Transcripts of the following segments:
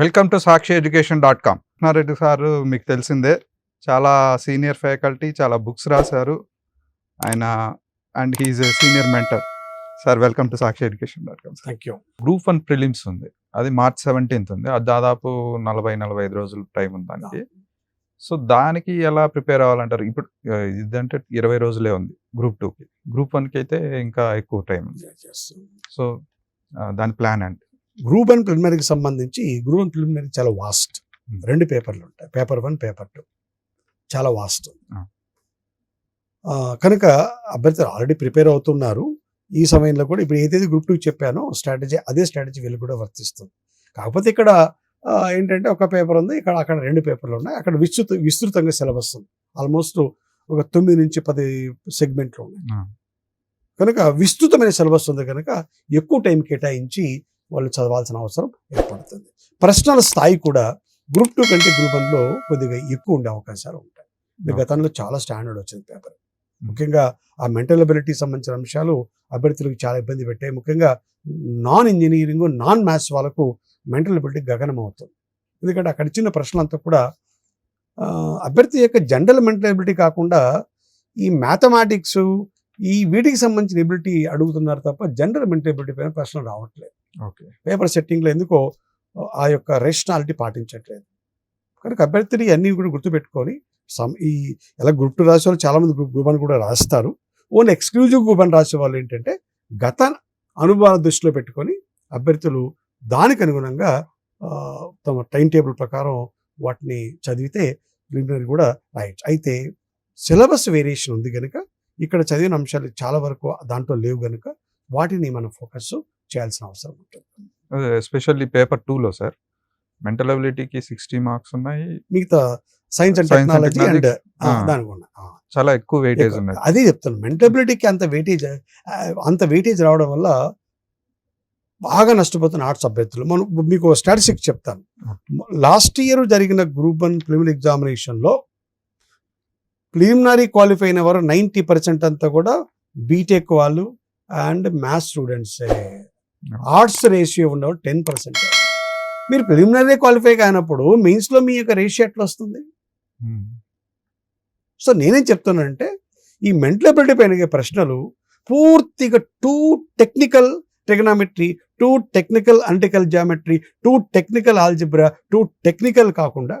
Welcome to Sakshi education dot com. Krishnareddy sir మీకు తెలిసిందే చాలా సీనియర్ ఫ్యాకల్టీ చాలా బుక్స్ రాశారు. ఆయన and he's senior mentor. Sir welcome to Sakshi education dot com thank you group one prelims ఉంది. అది March seventeenth ఉంది. అది దాదాపు నలభై నలభై ఐదు రోజులు టైం ఉంది దానికి. సో దానికి ఎలా ప్రిపేర్ అవ్వాలంటారు? ఇప్పుడు ఇదంటే ఇరవై రోజులే ఉంది గ్రూప్ టూకి. గ్రూప్ వన్కి అయితే ఇంకా ఎక్కువ టైం ఉంది. సో దాని ప్లాన్ అండి గ్రూప్ వన్ ప్రిలిమినరీకి సంబంధించి గ్రూప్ వన్ ప్రిలిమినరీ చాలా వాస్ట్ Hmm. రెండు పేపర్లు ఉంటాయి. పేపర్ వన్ పేపర్ టూ చాలా వాస్ట్. కనుక అభ్యర్థులు ఆల్రెడీ ప్రిపేర్ అవుతున్నారు. ఈ సమయంలో కూడా ఇప్పుడు ఏదైతే గ్రూప్ టూ చెప్పానో స్ట్రాటజీ అదే స్ట్రాటజీ వీళ్ళు కూడా వర్తిస్తుంది. కాకపోతే ఇక్కడ ఏంటంటే ఒక పేపర్ ఉంది. ఇక్కడ అక్కడ రెండు పేపర్లు ఉన్నాయి. అక్కడ విస్తృత విస్తృతంగా సిలబస్ ఉంది. ఆల్మోస్ట్ ఒక తొమ్మిది నుంచి పది సెగ్మెంట్లు ఉన్నాయి. కనుక విస్తృతమైన సిలబస్ ఉంది కనుక ఎక్కువ టైం కేటాయించి వాళ్ళు చదవాల్సిన అవసరం ఏర్పడుతుంది. ప్రశ్నల స్థాయి కూడా గ్రూప్ టూ కంటే గ్రూప్ వన్లో కొద్దిగా ఎక్కువ ఉండే అవకాశాలు ఉంటాయి. గతంలో చాలా స్టాండర్డ్ వచ్చింది పేపర్. ముఖ్యంగా ఆ మెంటల్ అబిలిటీ సంబంధించిన అంశాలు అభ్యర్థులకు చాలా ఇబ్బంది పెట్టాయి. ముఖ్యంగా నాన్ ఇంజనీరింగ్ నాన్ మ్యాథ్స్ వాళ్ళకు మెంటల్ అబిలిటీ గగనం అవుతుంది. ఎందుకంటే అక్కడ ఇచ్చిన ప్రశ్నలంతా కూడా అభ్యర్థి యొక్క జనరల్ మెంటల్ ఎబిలిటీ కాకుండా ఈ మ్యాథమెటిక్స్ ఈ వీటికి సంబంధించిన ఎబిలిటీ అడుగుతున్నారు తప్ప జనరల్ మెంటల్ ఎబిలిటీ పైన ప్రశ్నలు రావట్లేదు. పేపర్ సెట్టింగ్లో ఎందుకో ఆ యొక్క రేషనాలిటీ పాటించట్లేదు. కనుక అభ్యర్థిని అన్నీ కూడా గుర్తుపెట్టుకొని సమ్ ఈ ఎలా గ్రూప్ టూ రాసే వాళ్ళు చాలామంది గ్రూప్ గ్రూప్ అని కూడా రాస్తారు. ఓన్లీ ఎక్స్క్లూజివ్ గ్రూప్ అని రాసే వాళ్ళు ఏంటంటే గత అనుభవాల దృష్టిలో పెట్టుకొని అభ్యర్థులు దానికి అనుగుణంగా తమ టైం టేబుల్ ప్రకారం వాటిని చదివితే ప్రిలిమినరీ కూడా రాయొచ్చు. అయితే సిలబస్ వేరియేషన్ ఉంది కనుక ఇక్కడ చదివిన అంశాలు చాలా వరకు దాంట్లో లేవు కనుక వాటిని మనం ఫోకస్ చేయాల్సిన అవసరం ఉంటుంది. ఎస్పెషల్లీ పేపర్ టూలో సార్ మెంటల్ అబిలిటీకి సిక్స్టీ మార్క్స్ ఉన్నాయి. మిగతా సైన్స్ అండ్ టెక్నాలజీ అండ్. దానికి. చాలా ఎక్కువ వెయిటేజ్ ఉన్నాయి అదే చెప్తాను మెంటబిలిటీకి అంత వెయిటేజ్ అంత వెయిటేజ్ రావడం వల్ల బాగా నష్టపోతున్న ఆర్ట్స్ అభ్యర్థులు. మనం మీకు స్టాటిస్టిక్స్ చెప్తాను. లాస్ట్ ఇయర్ జరిగిన గ్రూప్ వన్ ప్రిలిమినరీ ఎగ్జామినేషన్లో ప్రిలిమినరీ క్వాలిఫై అయిన వారు నైంటీ పర్సెంట్ అంతా కూడా బీటెక్ వాళ్ళు and maths students. Arts ratio ఉన్నవాడు టెన్ పర్సెంట్. మీరు ప్రిలిమినరీ క్వాలిఫై కానప్పుడు మెయిన్స్లో మీ యొక్క రేషియో ఎట్లా వస్తుంది. సో నేనేం చెప్తున్నానంటే ఈ మెంటల్ అబిలిటీ పైన ప్రశ్నలు పూర్తిగా too technical trigonometry too technical analytical geometry too technical algebra too technical కాకుండా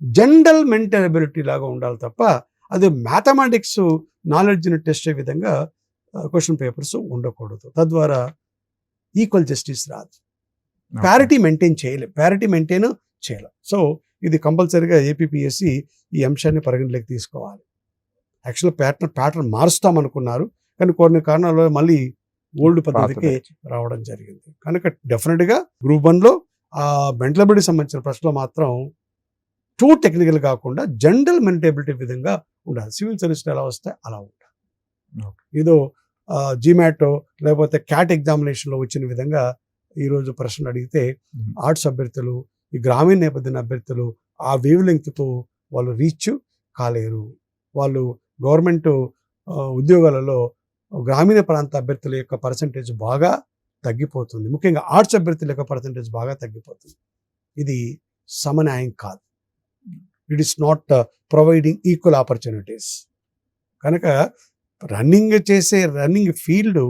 జనరల్ మెంటల్ అబిలిటీ లాగా ఉండాలి తప్ప అది మ్యాథమెటిక్స్ నాలెడ్జ్ని టెస్ట్ అయ్యే విధంగా క్వశ్చన్ పేపర్స్ ఉండకూడదు. తద్వారా ఈక్వల్ జస్టిస్ రాదు. ప్యారిటీ మెయింటైన్ చేయలేం. ప్యారిటీ మెయింటైన్ చేయలేం. సో ఇది కంపల్సరీగా ఏపీఎస్సి ఈ అంశాన్ని పరిగణలోకి తీసుకోవాలి. యాక్చువల్ ప్యాటర్న్ ప్యాటర్న్ మారుస్తాం అనుకున్నారు కానీ కొన్ని కారణాల వల్ల మళ్ళీ ఓల్డ్ పద్ధతికి. రావడం జరిగింది. కనుక డెఫినెట్గా గ్రూప్ వన్లో ఆ మెంటల్ అబిలిటీ సంబంధించిన ప్రశ్నలు మాత్రం టూ టెక్నికల్ కాకుండా జనరల్ మెంటబిలిటీ విధంగా ఉండాలి. సివిల్ సర్వీస్ ఎలా వస్తే అలా ఉండాలి. ఏదో జీమాటో లేకపోతే క్యాట్ ఎగ్జామినేషన్లో వచ్చిన విధంగా ఈరోజు ప్రశ్నలు అడిగితే. ఆర్ట్స్ అభ్యర్థులు ఈ గ్రామీణ నేపథ్యం అభ్యర్థులు ఆ వేవ్ లెంగ్త్తో వాళ్ళు రీచ్ కాలేరు. వాళ్ళు గవర్నమెంట్ ఉద్యోగాలలో గ్రామీణ ప్రాంత అభ్యర్థుల యొక్క పర్సంటేజ్ బాగా తగ్గిపోతుంది. ముఖ్యంగా ఆర్ట్స్ అభ్యర్థుల యొక్క పర్సంటేజ్ బాగా తగ్గిపోతుంది. ఇది సమన్యాయం కాదు. It is not providing equal opportunities కనుక రన్నింగ్ చేసే రన్నింగ్ ఫీల్డ్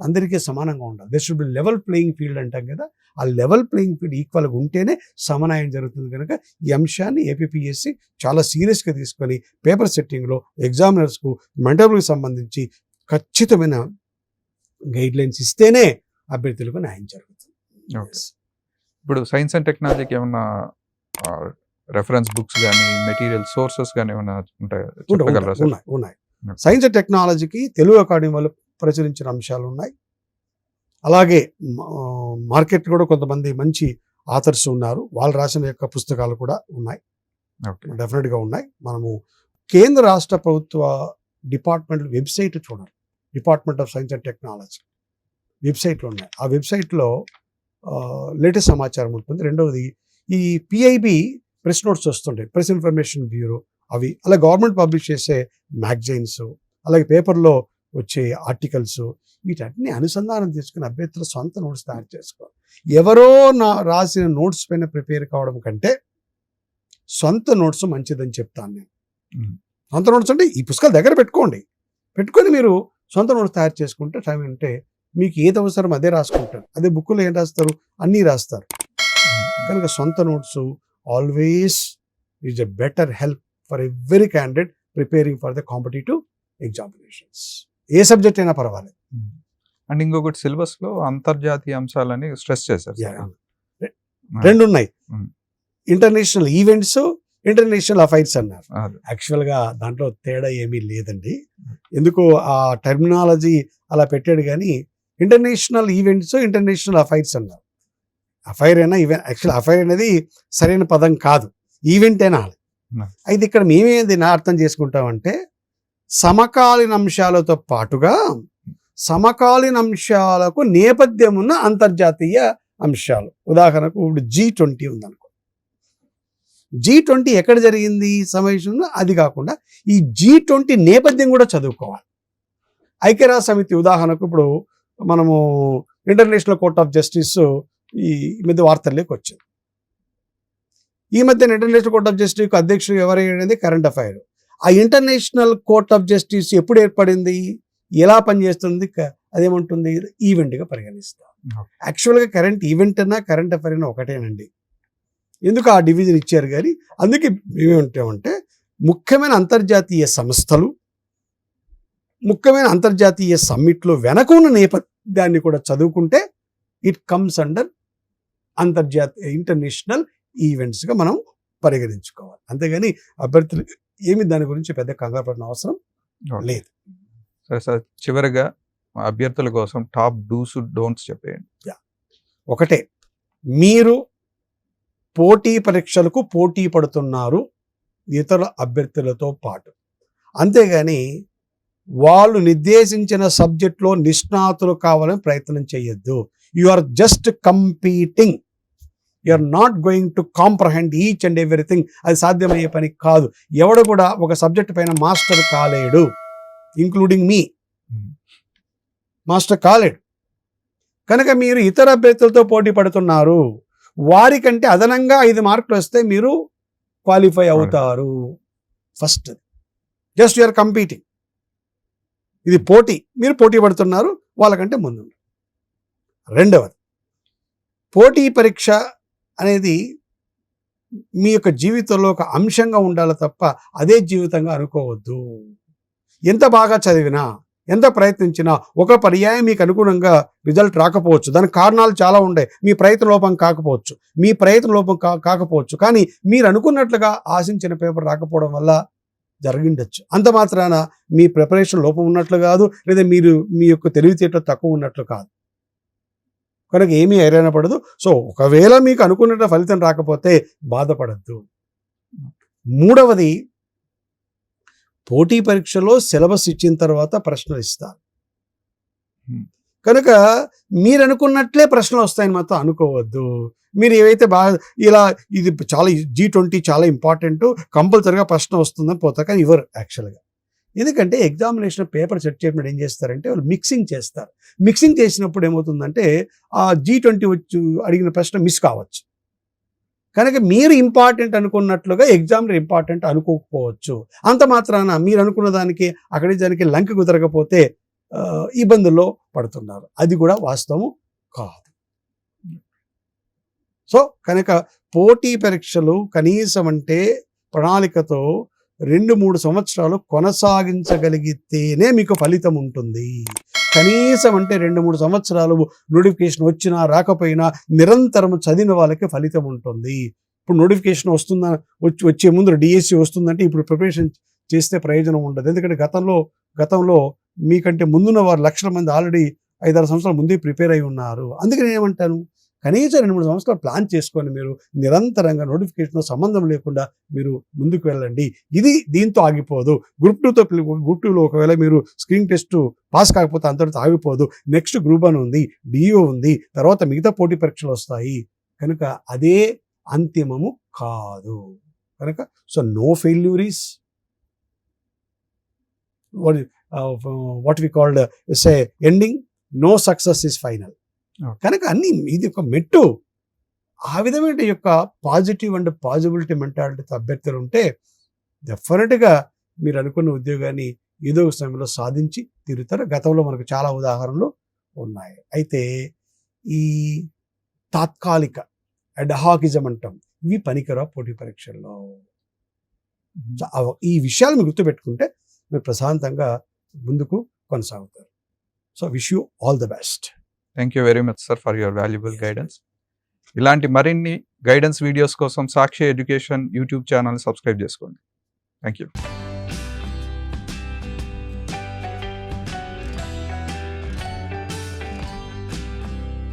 అందరికీ సమానంగా ఉండాలి they should be level playing field అంటాం కదా ఆ లెవెల్ ప్లేయింగ్ ఫీల్డ్ ఈక్వల్గా ఉంటేనే సమన్వయం జరుగుతుంది కనుక ఈ అంశాన్ని ఏపీఎస్సి చాలా సీరియస్గా తీసుకొని పేపర్ సెట్టింగ్లో ఎగ్జామినర్స్కు మెంటబుల్కి సంబంధించి ఖచ్చితమైన గైడ్ లైన్స్ ఇస్తేనే అభ్యర్థులకు న్యాయం జరుగుతుంది. ఇప్పుడు సైన్స్ అండ్ టెక్నాలజీకి ఏమన్నా రెఫరెన్స్ బుక్స్ కానీ మెటీరియల్ సోర్సెస్ కానీ ఏమైనా ఉంటాయా ఉన్నాయి ఉన్నాయి. సైన్స్ అండ్ టెక్నాలజీకి తెలుగు అకాడమీ వాళ్ళు ప్రచురించిన అంశాలు ఉన్నాయి అలాగే మార్కెట్ కూడా కొంతమంది మంచి ఆథర్స్ ఉన్నారు. వాళ్ళు రాసిన యొక్క పుస్తకాలు కూడా ఉన్నాయి. డెఫినెట్గా ఉన్నాయి. మనము కేంద్ర రాష్ట్ర ప్రభుత్వ డిపార్ట్మెంట్ వెబ్సైట్ చూడాలి. Department of science and technology వెబ్సైట్లు ఉన్నాయి. ఆ వెబ్సైట్లో లేటెస్ట్ సమాచారం ఉంటుంది. రెండవది ఈ పిఐబి ప్రెస్ నోట్స్ వస్తుంటాయి. ప్రెస్ ఇన్ఫర్మేషన్ బ్యూరో అవి అలా గవర్నమెంట్ పబ్లిష్ చేసే మ్యాగజైన్స్ అలాగే పేపర్లో వచ్చే ఆర్టికల్స్ వీటన్ని అనుసంధానం చేసుకుని అభ్యర్థులు సొంత నోట్స్ తయారు చేసుకోవాలి. ఎవరో నా రాసిన నోట్స్ పైన ప్రిపేర్ కావడం కంటే సొంత నోట్స్ మంచిదని చెప్తాను నేను. సొంత నోట్స్ అంటే ఈ పుస్తకాలు దగ్గర పెట్టుకోండి. పెట్టుకొని మీరు సొంత నోట్స్ తయారు చేసుకుంటే టైం అంటే మీకు ఏది అవసరం అదే రాసుకుంటారు. అదే బుక్లో ఏం రాస్తారు? అన్నీ రాస్తారు. కనుక సొంత notes always is a better help for every candidate preparing for the competitive examinations A subject అయినా పర్వాలేదు అండ్ ఇంకొకటి సిలబస్లో అంతర్జాతీయ అంశాలని స్ట్రెస్ చేశారు. సార్. రెండు ఉన్నాయి. ఇంటర్నేషనల్ ఈవెంట్స్ ఇంటర్నేషనల్ అఫైర్స్ అన్నారు. యాక్చువల్గా దాంట్లో తేడా ఏమీ లేదండి ఎందుకు ఆ టెర్మినాలజీ అలా పెట్టాడు కానీ ఇంటర్నేషనల్ ఈవెంట్స్ ఇంటర్నేషనల్ అఫైర్స్ అన్నారు అఫైర్ అయినా ఈవెంట్ యాక్చువల్ అఫైర్ అనేది సరైన పదం కాదు ఈవెంట్ అయినా Hmm. అయితే ఇక్కడ మేమేది నా అర్థం చేసుకుంటామంటే సమకాలీన అంశాలతో పాటుగా సమకాలీన అంశాలకు నేపథ్యం ఉన్న అంతర్జాతీయ అంశాలు. ఉదాహరణకు ఇప్పుడు జీ ట్వంటీ ఉందనుకో. జీ ట్వంటీ ఎక్కడ జరిగింది? సమావేశంలో అది కాకుండా ఈ జీ ట్వంటీ నేపథ్యం కూడా చదువుకోవాలి. ఐక్యరాజ్య సమితి ఉదాహరణకు ఇప్పుడు మనము ఇంటర్నేషనల్ కోర్ట్ ఆఫ్ జస్టిస్ ఈ మధ్య వార్తల్లోకి వచ్చింది. ఈ మధ్య ఇంటర్నేషనల్ కోర్ట్ ఆఫ్ జస్టిస్ అధ్యక్షుడు ఎవరైనది కరెంట్ అఫైర్ ఆ ఇంటర్నేషనల్ కోర్ట్ ఆఫ్ జస్టిస్ ఎప్పుడు ఏర్పడింది? ఎలా పనిచేస్తుంది? అదేమంటుంది? ఈవెంట్గా పరిగణిస్తాం. యాక్చువల్గా కరెంట్ ఈవెంట్ అన్నా కరెంట్ అఫైర్ అయినా ఒకటేనండి. ఎందుకు ఆ డివిజన్ ఇచ్చారు కానీ అందుకే ఏమంటామంటే ముఖ్యమైన అంతర్జాతీయ సంస్థలు ముఖ్యమైన అంతర్జాతీయ సమ్మిట్లో వెనక ఉన్న నేపథ్యాన్ని కూడా చదువుకుంటే ఇట్ కమ్స్ అండర్ అంతర్జాతీయ ఇంటర్నేషనల్ ఈవెంట్స్గా మనం పరిగణించుకోవాలి. అంతేగాని అభ్యర్థులు ఏమి దాని గురించి పెద్ద కంగారు పడిన అవసరం. లేదు. సరే సార్. చివరిగా అభ్యర్థుల కోసం టాప్ డూస్ డోంట్స్ చెప్పేయండి. ఒకటే మీరు పోటీ పరీక్షలకు పోటీ పడుతున్నారు ఇతర అభ్యర్థులతో పాటు. అంతేగాని వాళ్ళు నిర్దేశించిన సబ్జెక్ట్లో నిష్ణాతులు కావాలని ప్రయత్నం చేయొద్దు. You are just competing. Are not going to comprehend each and everything అది సాధ్యమయ్యే పని కాదు. ఎవడు కూడా ఒక సబ్జెక్ట్ పైన మాస్టర్ కాలేడు. ఇంక్లూడింగ్ మీ. మాస్టర్ కాలేడు. కనుక మీరు ఇతర అభ్యర్థులతో పోటీ పడుతున్నారు. వారికంటే అదనంగా ఐదు మార్కులు వస్తే మీరు క్వాలిఫై అవుతారు. ఫస్ట్ జస్ట్ యూఆర్ కంపీటింగ్ ఇది పోటీ. మీరు పోటీ పడుతున్నారు. వాళ్ళకంటే ముందు రెండవది. పోటీ పరీక్ష అనేది మీ యొక్క జీవితంలో ఒక అంశంగా ఉండాలి తప్ప అదే జీవితంగా అనుకోవద్దు. ఎంత బాగా చదివినా ఎంత ప్రయత్నించినా ఒక పర్యాయం మీకు అనుగుణంగా రిజల్ట్ రాకపోవచ్చు. దానికి కారణాలు చాలా ఉన్నాయి మీ ప్రయత్న లోపం కాకపోవచ్చు. మీ ప్రయత్న లోపం కా కాకపోవచ్చు. కానీ మీరు అనుకున్నట్లుగా ఆశించిన పేపర్ రాకపోవడం వల్ల జరిగిండొచ్చు. అంత మాత్రాన మీ ప్రిపరేషన్ లోపం ఉన్నట్లు కాదు లేదా మీరు మీ యొక్క తెలివితేటలు తక్కువ ఉన్నట్లు కాదు. కనుక ఏమీ హైరాణ పడదు. సో ఒకవేళ మీకు అనుకున్నట్టు ఫలితం రాకపోతే బాధపడద్దు. మూడవది పోటీ పరీక్షలో సిలబస్ ఇచ్చిన తర్వాత ప్రశ్నలు ఇస్తారు. కనుక మీరు అనుకున్నట్లే ప్రశ్నలు వస్తాయని మాత్రం అనుకోవద్దు. మీరు ఏవైతే బాగా ఇలా ఇది చాలా జీ ట్వంటీ చాలా ఇంపార్టెంట్ కంపల్సరిగా ప్రశ్న వస్తుందని పోతారు. కానీ ఇవ్వరు యాక్చువల్గా. ఎందుకంటే ఎగ్జామినేషన్ పేపర్ సెట్ చేయడం ఏం చేస్తారంటే వాళ్ళు మిక్సింగ్ చేస్తారు. మిక్సింగ్ చేసినప్పుడు ఏమవుతుందంటే ఆ జీ ట్వంటీ వచ్చి అడిగిన ప్రశ్న మిస్ కావచ్చు. కనుక మీరు ఇంపార్టెంట్ అనుకున్నట్లుగా ఎగ్జామ్లో ఇంపార్టెంట్ అనుకోకపోవచ్చు. అంత మాత్రాన మీరు అనుకున్న దానికి అక్కడి దానికి లంక కుదరకపోతే ఇబ్బందుల్లో పడుతున్నారు. అది కూడా వాస్తవం కాదు. సో కనుక పోటీ పరీక్షలు కనీసం అంటే ప్రణాళికతో రెండు మూడు సంవత్సరాలు కొనసాగించగలిగితేనే మీకు ఫలితం ఉంటుంది. కనీసం అంటే రెండు మూడు సంవత్సరాలు నోటిఫికేషన్ వచ్చినా రాకపోయినా నిరంతరం చదివిన వాళ్ళకి ఫలితం ఉంటుంది. ఇప్పుడు నోటిఫికేషన్ వస్తుందా వచ్చి వచ్చే ముందు డిఎస్సి వస్తుందంటే ఇప్పుడు ప్రిపరేషన్ చేస్తే ప్రయోజనం ఉండదు. ఎందుకంటే గతంలో గతంలో మీకంటే ముందున్న వారు లక్షల మంది ఆల్రెడీ ఐదారు సంవత్సరాల ముందే ప్రిపేర్ అయి ఉన్నారు. అందుకని ఏమంటాను? కనీసం రెండు మూడు సంవత్సరాలు ప్లాన్ చేసుకొని మీరు నిరంతరంగా నోటిఫికేషన్ సంబంధం లేకుండా మీరు ముందుకు వెళ్ళండి. ఇది దీంతో ఆగిపోదు. గ్రూప్ టూతో గ్రూప్ టూలో ఒకవేళ మీరు స్క్రీన్ టెస్ట్ పాస్ కాకపోతే అంతటితో ఆగిపోదు. నెక్స్ట్ గ్రూప్ అని ఉంది డిఓ ఉంది తర్వాత మిగతా పోటీ పరీక్షలు వస్తాయి. కనుక అదే అంతిమము కాదు. కనుక so no failures. What we called say ending. No success is final. కనుక అన్ని ఇది ఒక మెట్టు. ఆ విధమైన యొక్క పాజిటివ్ అండ్ పాజిబిలిటీ మెంటాలిటీతో అభ్యర్థులు ఉంటే డెఫినెట్గా మీరు అనుకున్న ఉద్యోగాన్ని ఏదో ఒక సమయంలో సాధించి తీరుతారు. గతంలో మనకు చాలా ఉదాహరణలు ఉన్నాయి. అయితే ఈ తాత్కాలిక అడ్హాకిజం అంటాం. ఇవి పనికిరా పోటీ పరీక్షల్లో. ఈ విషయాలు మీరు గుర్తుపెట్టుకుంటే మీరు ప్రశాంతంగా ముందుకు కొనసాగుతారు. So wish you all the best thank you very much sir for your valuable guidance ఇలాంటి మరిన్ని గైడెన్స్ వీడియోస్ కోసం Sakshi education YouTube channel subscribe చేసుకోండి. Thank you